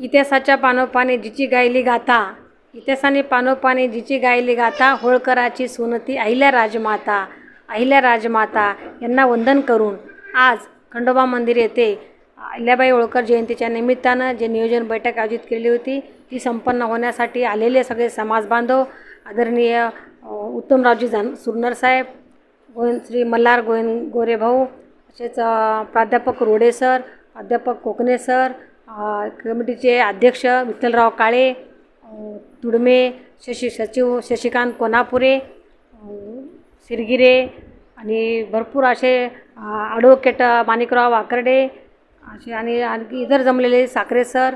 इतिहासाच्या पानोपाने जिची गायली गाथा इतिहासाने पानोपाने जिची गायली गाथा होळकराची सुनती अहिल्या राजमाता अहिल्या राजमाता यांना वंदन करून आज खंडोबा मंदिर येथे अहिल्याबाई होळकर जयंतीच्या निमित्तानं जे नियोजन बैठक आयोजित केली होती ती संपन्न होण्यासाठी आलेले सगळे समाज बांधव आदरणीय उत्तमरावजी जान सुरनर साहेब गोविंद श्री मल्हार गोविंद गोरेभाऊ तसेच प्राध्यापक रोडे सर प्राध्यापक कोकणे सर कमिटीचे अध्यक्ष विठ्ठलराव काळे तुडमे शशी सचिव शशिकांत कोनापुरे सिरगिरे आणि भरपूर असे ॲडव्होकेट माणिकराव वाकर्डे असे आणि आणखी इतर जमलेले साखरे सर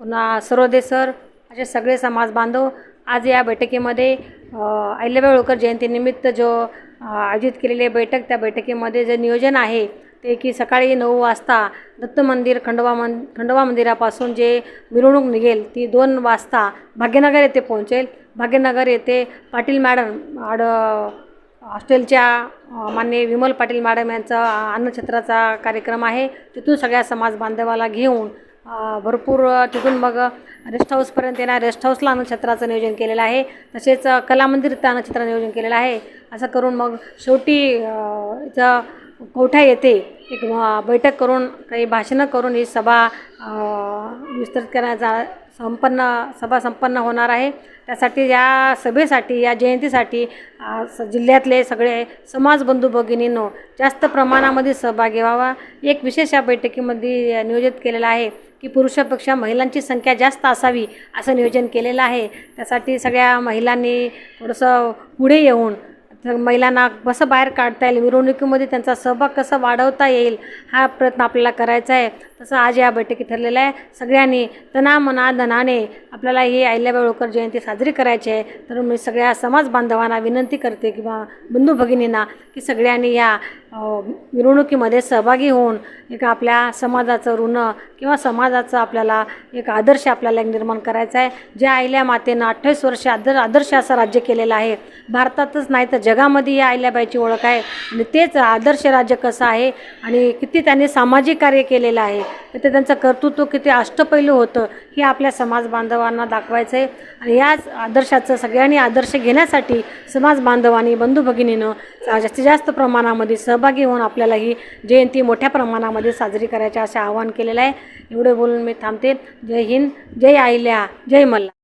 पुन्हा सरोदे सर असे सगळे समाज बांधव आज या बैठकीमध्ये अहिल्याबाई होळकर जयंतीनिमित्त जो आयोजित केलेली बैठक त्या बैठकीमध्ये जे नियोजन आहे ते की सकाळी नऊ वाजता दत्त मंदिर खंडोबा मन खंडोबा मंदिरापासून जे मिरवणूक निघेल ती दोन वाजता भाग्यनगर येथे पोहोचेल. भाग्यनगर येथे पाटील मॅडम आड हॉस्टेलच्या मान्य विमल पाटील मॅडम यांचा अन्नछत्राचा कार्यक्रम आहे. तिथून सगळ्या समाज बांधवाला घेऊन भरपूर तिथून मग रेस्ट हाऊसपर्यंत येणार रेस्ट हाऊसला अन्नछत्राचं नियोजन केलेलं आहे. तसेच अ, कलामंदिर इथं नियोजन केलेलं आहे. असं करून मग शेवटी इथं कोठा येथे एक बैठक करून काही भाषणं करून ही सभा विस्तृत करण्याचा संपन्न सभा संपन्न होणार आहे. त्यासाठी या सभेसाठी या जयंतीसाठी स जिल्ह्यातले सगळे समाजबंधू भगिनींनो जास्त प्रमाणामध्ये सहभागी व्हावा. एक विशेष या बैठकीमध्ये नियोजित केलेलं आहे की पुरुषापेक्षा महिलांची संख्या जास्त असावी असं नियोजन केलेलं आहे. त्यासाठी सगळ्या महिलांनी थोडंसं पुढे येऊन महिलांना कसं बाहेर काढता येईल? मिरवणुकीमध्ये त्यांचा सहभाग कसा वाढवता येईल? हा प्रयत्न आपल्याला करायचा आहे. तसं आज या बैठकीत ठरलेलं आहे. सगळ्यांनी तना धनाने आपल्याला ही अहिल्याबाई होळकर जयंती साजरी करायची आहे. तर मी सगळ्या समाज बांधवांना विनंती करते किंवा बंधू भगिनींना की सगळ्यांनी या मिरवणुकीमध्ये सहभागी होऊन एक आपल्या समाजाचं ऋण किंवा समाजाचं आपल्याला एक आदर्श आपल्याला एक निर्माण करायचा आहे. ज्या अहिल्या मातेनं अठ्ठावीस वर्ष आदर आदर्श असं राज्य केलेलं आहे. भारतातच नाही तर जगामध्ये या अहिल्याबाईची ओळख आहे. आणि तेच आदर्श राज्य कसं आहे आणि किती त्यांनी सामाजिक कार्य केलेलं आहे. ते त्यांचं कर्तृत्व किती अष्टपैलू होतं हे आपल्या समाज बांधवांना दाखवायचं आहे आणि याच आदर्शाचं सगळ्यांनी आदर्श घेण्यासाठी समाज बांधवांनी बंधू भगिनीनं जास्तीत जास्त प्रमाणामध्ये सहभागी होऊन आपल्याला ही जयंती मोठ्या प्रमाणामध्ये साजरी करायचे असे आवाहन केलेलं आहे. एवढे बोलून मी थांबते. जय हिंद जय आईल्या जय मल्ला.